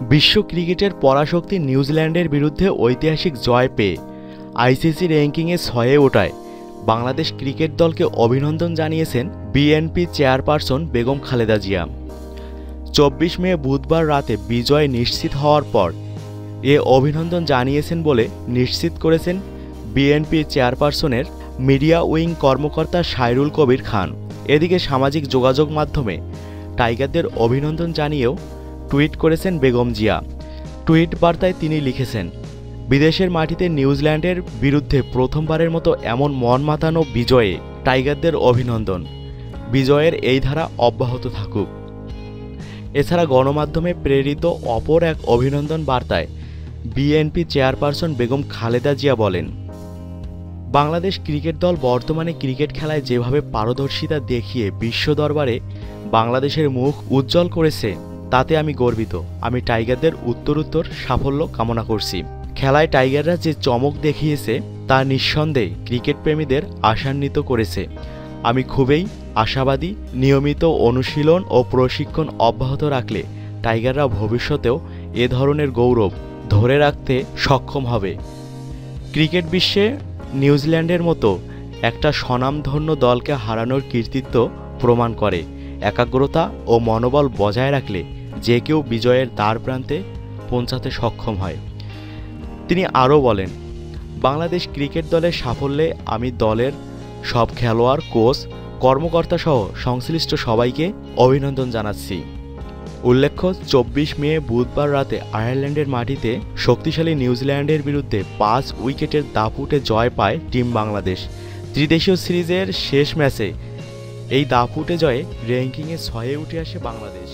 বিশ্ব ক্রিকেটের পরাশক্তি নিউজিল্যান্ডের বিরুদ্ধে ঐতিহাসিক জয় পেয়ে আইসিসি র্যাঙ্কিংয়ে ছয়ে ওঠায়। বাংলাদেশ ক্রিকেট দলকে অভিনন্দন জানিয়েছেন বিএনপি চেয়ারপারসন বেগম খালেদা জিয়া। চব্বিশ মে বুধবার রাতে বিজয় নিশ্চিত হওয়ার পর এ অভিনন্দন জানিয়েছেন বলে নিশ্চিত করেছেন বিএনপি চেয়ারপারসনের মিডিয়া উইং কর্মকর্তা সাইরুল কবির খান। এদিকে সামাজিক যোগাযোগ মাধ্যমে টাইগারদের অভিনন্দন জানিয়েও টুইট করেছেন বেগম জিয়া। টুইট বার্তায় তিনি লিখেছেন, বিদেশের মাটিতে নিউজিল্যান্ডের বিরুদ্ধে প্রথমবারের মতো এমন মন মাতানো বিজয়ে টাইগারদের অভিনন্দন। বিজয়ের এই ধারা অব্যাহত থাকুক। এছাড়া গণমাধ্যমে প্রেরিত অপর এক অভিনন্দন বার্তায় বিএনপি চেয়ারপারসন বেগম খালেদা জিয়া বলেন, বাংলাদেশ ক্রিকেট দল বর্তমানে ক্রিকেট খেলায় যেভাবে পারদর্শিতা দেখিয়ে বিশ্ব দরবারে বাংলাদেশের মুখ উজ্জ্বল করেছে তাতে আমি গর্বিত। আমি টাইগারদের উত্তরোত্তর সাফল্য কামনা করছি। খেলায় টাইগাররা যে চমক দেখিয়েছে, তা নিঃসন্দেহে ক্রিকেট প্রেমীদের আশান্বিত করেছে। আমি খুবই আশাবাদী, নিয়মিত অনুশীলন ও প্রশিক্ষণ অব্যাহত রাখলে টাইগাররা ভবিষ্যতেও এ ধরনের গৌরব ধরে রাখতে সক্ষম হবে। ক্রিকেট বিশ্বে নিউজিল্যান্ডের মতো একটা স্বনামধন্য দলকে হারানোর কৃতিত্ব প্রমাণ করে। একাগ্রতা ও মনোবল বজায় রাখলে যে কেউ বিজয়ের দ্বার প্রান্তে পৌঁছাতে সক্ষম হয়। তিনি আরও বলেন, বাংলাদেশ ক্রিকেট দলের সাফল্যে আমি দলের সব খেলোয়াড়, কোচ কর্মকর্তা সহ সংশ্লিষ্ট সবাইকে অভিনন্দন জানাচ্ছি। উল্লেখ্য, চব্বিশ মে বুধবার রাতে আয়ারল্যান্ডের মাটিতে শক্তিশালী নিউজিল্যান্ডের বিরুদ্ধে পাঁচ উইকেটের দাপুটে জয় পায় টিম বাংলাদেশ। ত্রিদেশীয় সিরিজের শেষ ম্যাচে এই দাপুটে জয়ে র্যাঙ্কিংয়ে ছয়ে উঠে আসে বাংলাদেশ।